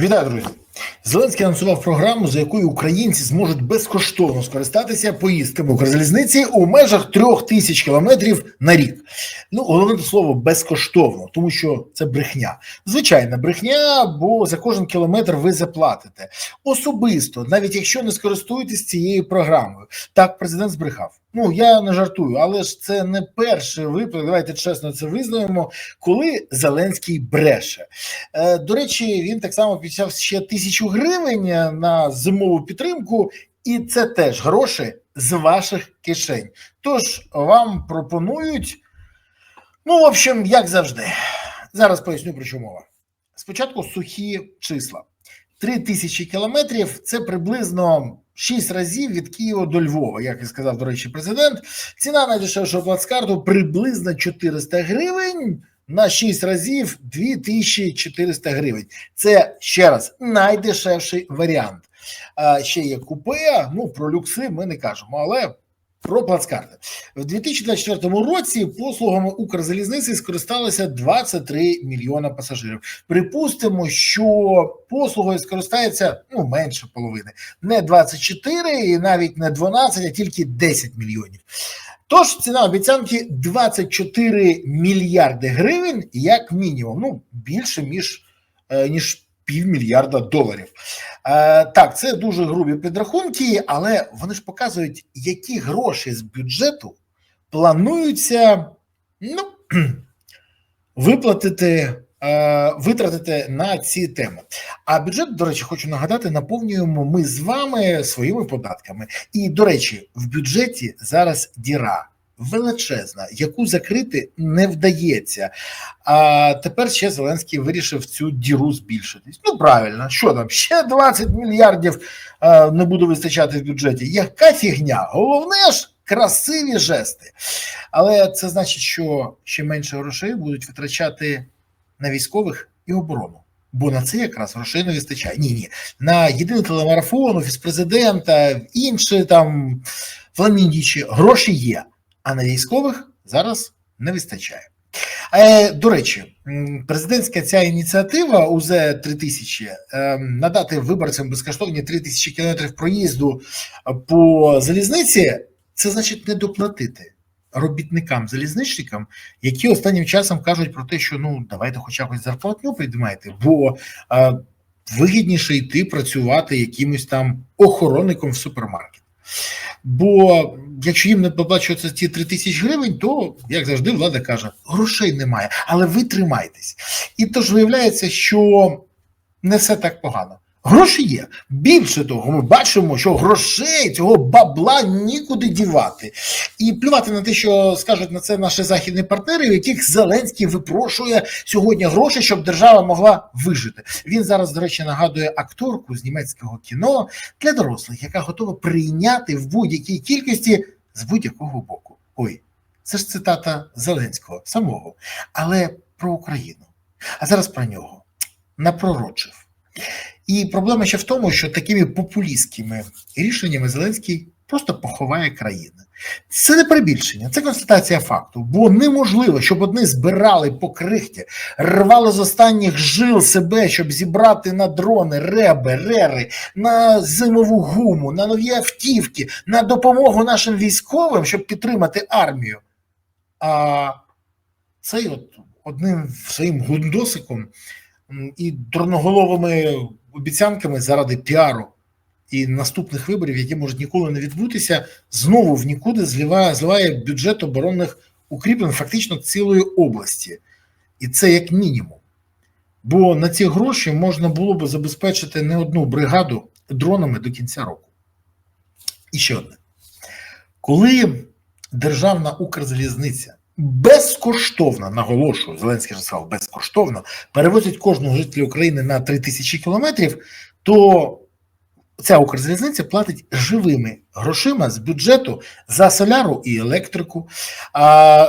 Вітаю, друзі! Зеленський анонсував програму, за якою українці зможуть безкоштовно скористатися поїздками Укрзалізниці у межах трьох тисяч кілометрів на рік. Ну, головне слово безкоштовно, тому що це брехня. Звичайна брехня, бо за кожен кілометр ви заплатите особисто, навіть якщо не скористуєтесь цією програмою. Так, президент збрехав. Ну я не жартую, але ж це не перший випадок. Давайте чесно це визнаємо, коли Зеленський бреше. Е, До речі, він так само підняв ще тисячу гривень на зимову підтримку, і це теж гроші з ваших кишень. Тож вам пропонують, ну, в общем, як завжди. Зараз поясню про що мова. Спочатку сухі числа. Три тисячі кілометрів це приблизно 6 разів від Києва до Львова, як і сказав, до речі, президент. Ціна найдешевшого плацкарту приблизно 400 гривень. На 6 разів 2400 гривень. Це ще раз найдешевший варіант. А ще є купе. Ну про люкси ми не кажемо, але про плацкарти в 2024 році послугами Укрзалізниці скористалися 23 мільйона пасажирів. Припустимо, що послугою скористається ну менше половини, не 24 і навіть не 12, а тільки 10 мільйонів. Тож ціна обіцянки 24 мільярди гривень, як мінімум. Ну більше ніж ніж півмільярда доларів. Е, Так, це дуже грубі підрахунки, але вони ж показують, які гроші з бюджету плануються ну, виплатити. Витратити на ці теми. А бюджет, до речі, хочу нагадати, наповнюємо ми з вами своїми податками. І, до речі, в бюджеті зараз діра величезна, яку закрити не вдається. А тепер ще Зеленський вирішив цю діру збільшитись. Ну правильно, що там ще 20 мільярдів а, не буде вистачати в бюджеті. Яка фігня? Головне ж. Красиві жести, але це значить, що ще менше грошей будуть витрачати на військових і оборону. Бо на це якраз грошей не вистачає. Ні, ні. На єдиний телемарафон, офіс президента, інші там фламіндічі гроші є, а на військових зараз не вистачає. Е, До речі, президентська ця ініціатива УЗ 3000 е, надати виборцям безкоштовні 3000 кілометрів проїзду по залізниці, це значить не доплатити робітникам, залізничникам, які останнім часом кажуть про те, що ну давайте хоча б зарплатню піднімайте, бо е, вигідніше йти працювати якимось там охоронником в супермаркет. Бо якщо їм не поплачуються ці 3 тисячі гривень, то як завжди влада каже, грошей немає, але ви тримайтесь. І тож виявляється, що не все так погано. Гроші є. Більше того, ми бачимо, що грошей цього бабла нікуди дівати. І плювати на те, що скажуть на це наші західні партнери, у яких Зеленський випрошує сьогодні гроші, щоб держава могла вижити. Він зараз, до речі, нагадує акторку з німецького кіно для дорослих, яка готова прийняти в будь-якій кількості з будь-якого боку. Ой, це ж цитата Зеленського самого, але про Україну. А зараз про нього напророчив. І проблема ще в тому, що такими популістськими рішеннями Зеленський просто поховає країну. Це не перебільшення, це констатація факту. Бо неможливо, щоб одні збирали по крихті, рвали з останніх жил себе, щоб зібрати на дрони, реби, рери, на зимову гуму, на нові автівки, на допомогу нашим військовим, щоб підтримати армію. А цей от одним своїм гундосиком і дурноголовими обіцянками заради піару і наступних виборів, які можуть ніколи не відбутися, знову в нікуди зливає, зливає бюджет оборонних укріплень фактично цілої області, і це як мінімум. Бо на ці гроші можна було би забезпечити не одну бригаду дронами до кінця року. І ще одне: коли державна Укрзалізниця безкоштовно наголошую, Зеленський ж сказав, безкоштовно перевозять кожного жителя України на 3 тисячі кілометрів, то ця Укрзалізниця платить живими грошима з бюджету за соляру і електрику,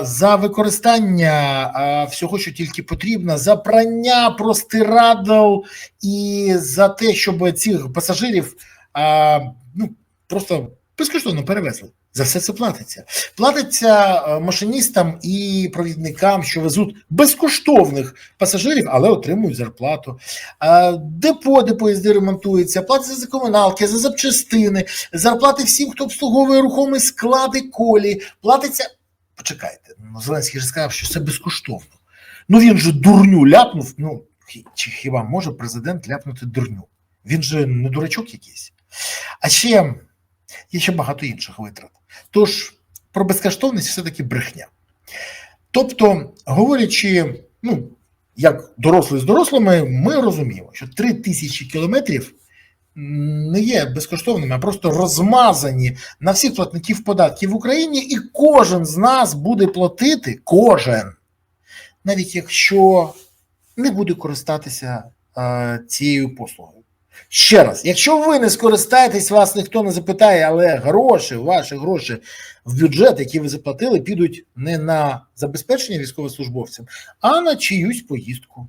за використання всього, що тільки потрібно, за прання простирадл і за те, щоб цих пасажирів ну, просто безкоштовно перевезли. За все це платиться. Платиться е, машиністам і провідникам, що везуть безкоштовних пасажирів, але отримують зарплату. Е, Депо, де поїзди ремонтуються, платиться за комуналки, за запчастини, зарплати всім, хто обслуговує рухомий склад колі. Платиться. Почекайте, ну Зеленський ж сказав, що це безкоштовно. Ну він же дурню ляпнув. Ну чи хіба може президент ляпнути дурню? Він же не дурачок якийсь. А ще є ще багато інших витрат. Тож про безкоштовність все-таки брехня. Тобто, говорячи, ну, як дорослі з дорослими, ми розуміємо, що 3 тисячі кілометрів не є безкоштовними, а просто розмазані на всіх платників податків в Україні, і кожен з нас буде платити, кожен, навіть якщо не буде користатися е, цією послугою. Ще раз, якщо ви не скористаєтесь, вас ніхто не запитає, але гроші, ваші гроші в бюджет, які ви заплатили, підуть не на забезпечення військовослужбовцям, а на чиюсь поїздку.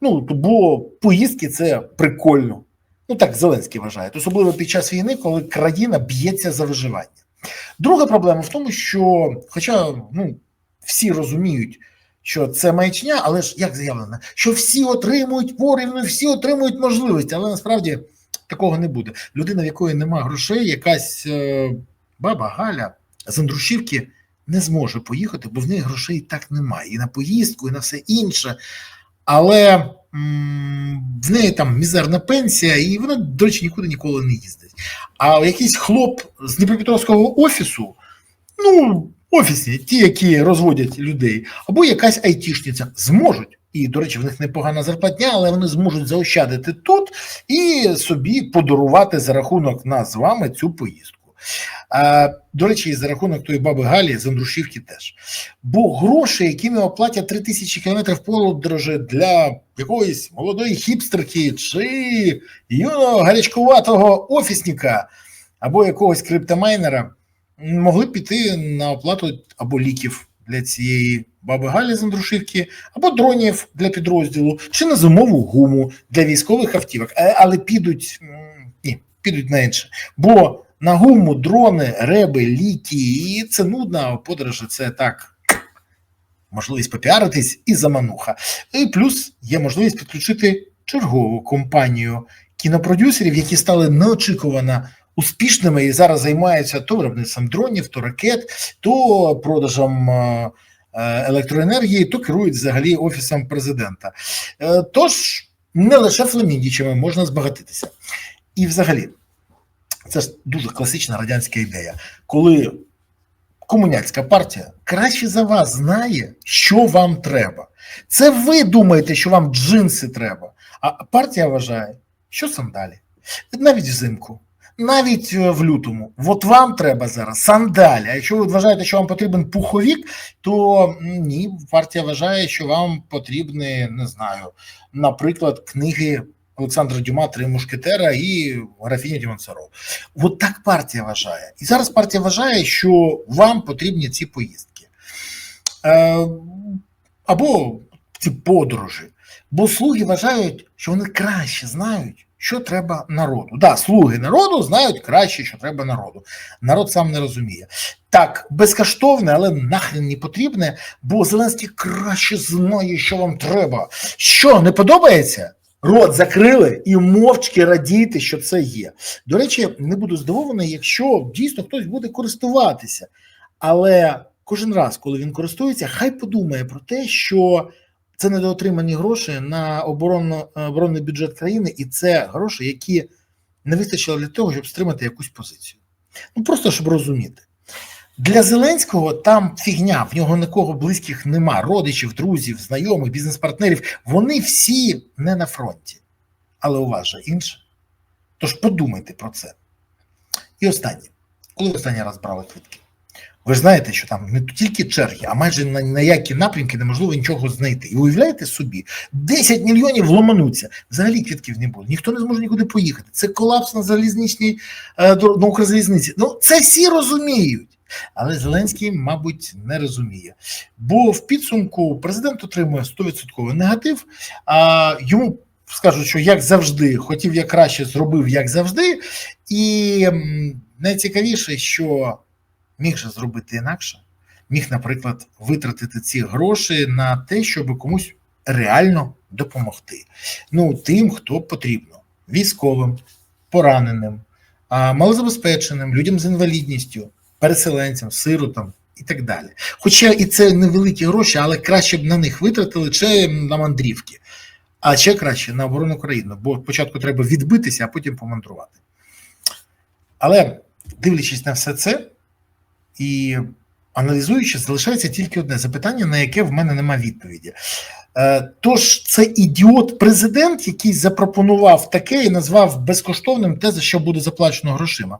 Ну, бо поїздки це прикольно. Ну так Зеленський вважає, особливо під час війни, коли країна б'ється за виживання. Друга проблема в тому, що, хоча ну, всі розуміють, що це маячня, але ж як заявлено, що всі отримують порівну, всі отримують можливості, але насправді такого не буде. Людина, в якої нема грошей, якась е, баба Галя з Андрушівки не зможе поїхати, бо в неї грошей і так немає. І на поїздку, і на все інше. Але в неї там мізерна пенсія, і вона, до речі, нікуди ніколи не їздить. А якийсь хлоп з Дніпропетровського офісу, ну, офісні, ті, які розводять людей, або якась айтішниця зможуть. І, до речі, в них непогана зарплатня, але вони зможуть заощадити тут і собі подарувати за рахунок нас з вами цю поїздку. А, до речі, і за рахунок тої баби Галі з Андрушівки теж. Бо гроші, якими оплатять 3 тисячі кілометрів подорожі для якоїсь молодої хіпстерки чи юного гарячкуватого офісника або якогось криптомайнера, могли піти на оплату або ліків для цієї баби Галі з Андрушівки, або дронів для підрозділу, чи на зимову гуму для військових автівок. Е, Але підуть ні, підуть на інше. Бо на гуму, дрони, реби, ліки, і це нудно, а подорожі це так. Можливість попіаритись і замануха. І плюс є можливість підключити чергову компанію кінопродюсерів, які стали неочікувано успішними і зараз займаються то виробництвом дронів, то ракет, то продажем е, е, електроенергії, то керують взагалі офісом президента. Е, Тож не лише фламіндічами можна збагатитися. І взагалі, це ж дуже класична радянська ідея, коли комуняцька партія краще за вас знає, що вам треба. Це ви думаєте, що вам джинси треба, а партія вважає, що сандалі. Навіть взимку, навіть е, в лютому. От вам треба зараз сандалі. А якщо ви вважаєте, що вам потрібен пуховік, то ні, партія вважає, що вам потрібні, не знаю, наприклад, книги Олександра Дюма Три мушкетера і графіня Дімонсаров. От так партія вважає. І зараз партія вважає, що вам потрібні ці поїздки. Е, або ці подорожі. Бо слуги вважають, що вони краще знають, що треба народу. Да, слуги народу знають краще, що треба народу. Народ сам не розуміє. Так, безкоштовне, але нахрен не потрібне, бо Зеленський краще знає, що вам треба. Що не подобається? Рот закрили і мовчки радійте, що це є. До речі, не буду здивований, якщо дійсно хтось буде користуватися. Але кожен раз, коли він користується, хай подумає про те, що це недоотримані гроші на оборонно, оборонний бюджет країни, і це гроші, які не вистачило для того, щоб стримати якусь позицію. Ну просто щоб розуміти. Для Зеленського там фігня, в нього нікого близьких нема, родичів, друзів, знайомих, бізнес-партнерів. Вони всі не на фронті. Але у вас же інше. Тож подумайте про це. І останнє. Коли останній раз брали квитки? Ви ж знаєте, що там не тільки черги, а майже на, на які напрямки неможливо нічого знайти. І уявляєте собі, 10 мільйонів ломануться. Взагалі квитків не буде. Ніхто не зможе нікуди поїхати. Це колапс на залізничній е, на Укрзалізниці. Ну, це всі розуміють. Але Зеленський, мабуть, не розуміє. Бо в підсумку президент отримує 100% негатив, а йому скажуть, що як завжди, хотів як краще, зробив як завжди. І найцікавіше, що міг же зробити інакше. Міг, наприклад, витратити ці гроші на те, щоб комусь реально допомогти. Ну, тим, хто потрібно: військовим, пораненим, малозабезпеченим, людям з інвалідністю, переселенцям, сиротам і так далі. Хоча і це невеликі гроші, але краще б на них витратили чи на мандрівки, а ще краще на оборону країни, бо спочатку треба відбитися, а потім помандрувати. Але дивлячись на все це і аналізуючи, залишається тільки одне запитання, на яке в мене немає відповіді. Е, Тож це ідіот президент, який запропонував таке і назвав безкоштовним те, за що буде заплачено грошима,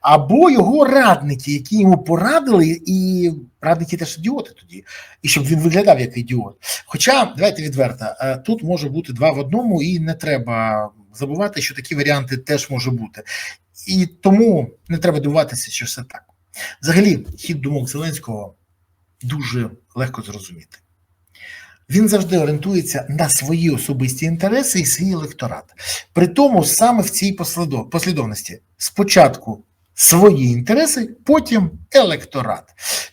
або його радники, які йому порадили, і радники теж ідіоти тоді, і щоб він виглядав як ідіот. Хоча давайте відверто, е, тут може бути два в одному, і не треба забувати, що такі варіанти теж може бути. І тому не треба дивуватися, що все так. Взагалі, хід думок Зеленського дуже легко зрозуміти. Він завжди орієнтується на свої особисті інтереси і свій електорат. При тому саме в цій послідовності: спочатку свої інтереси, потім електорат.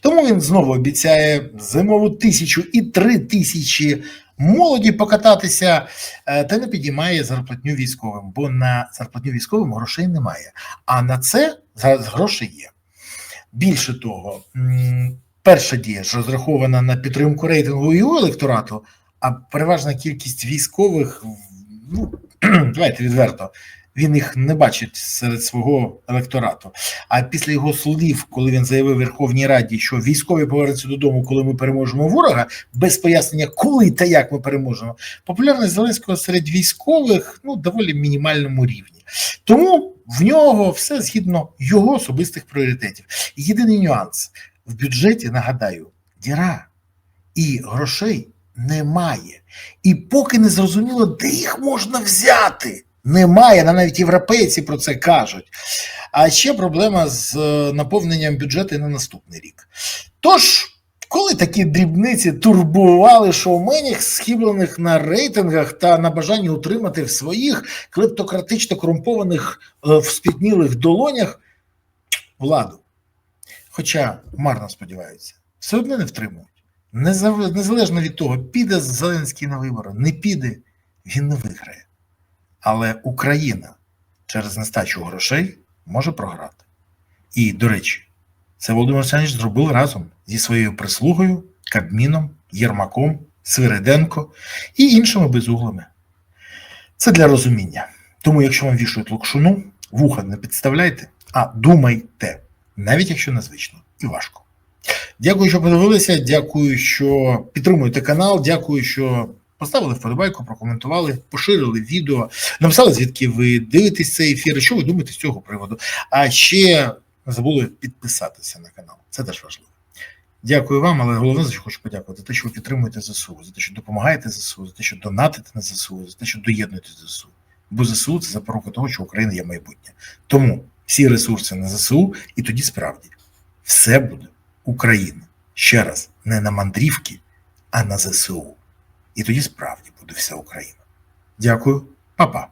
Тому він знову обіцяє зимову тисячу і три тисячі молоді покататися, е, та не підіймає зарплатню військовим, бо на зарплатню військовим грошей немає. А на це зараз гроші є. Більше того, перша дія ж розрахована на підтримку рейтингу його електорату, а переважна кількість військових, ну давайте відверто, він їх не бачить серед свого електорату. А після його слів, коли він заявив Верховній Раді, що військові повернуться додому, коли ми переможемо ворога, без пояснення, коли та як ми переможемо, популярність Зеленського серед військових ну доволі мінімальному рівні. Тому в нього все згідно його особистих пріоритетів. Єдиний нюанс в бюджеті, нагадаю, діра і грошей немає. І поки не зрозуміло, де їх можна взяти. Немає, навіть європейці про це кажуть. А ще проблема з е, наповненням бюджету на наступний рік. Тож, коли такі дрібниці турбували шоуменів, схиблених на рейтингах та на бажанні утримати в своїх клептократично корумпованих е, вспітнілих долонях владу. Хоча марно сподіваються, все одно не втримують. Незалежно від того, піде Зеленський на вибори, не піде, він не виграє. Але Україна через нестачу грошей може програти. І, до речі, це Володимир Олександрович зробив разом зі своєю прислугою, Кабміном, Єрмаком, Свириденко і іншими безуглими. Це для розуміння. Тому, якщо вам вішають локшуну, вуха не підставляйте, а думайте, навіть якщо незвично і важко. Дякую, що подивилися. Дякую, що підтримуєте канал. Дякую, що поставили вподобайку, прокоментували, поширили відео, написали, звідки ви дивитесь цей ефір, що ви думаєте з цього приводу. А ще не забули підписатися на канал. Це теж важливо. Дякую вам, але головне, за що хочу подякувати, за те, що ви підтримуєте ЗСУ, за те, що допомагаєте ЗСУ, за те, що донатите на ЗСУ, за те, що доєднуєте ЗСУ. Бо ЗСУ це запорука того, що Україна є майбутнє. Тому всі ресурси на ЗСУ, і тоді справді все буде Україна. Ще раз, не на мандрівки, а на ЗСУ. І тоді справді буде вся Україна. Дякую, Па-па.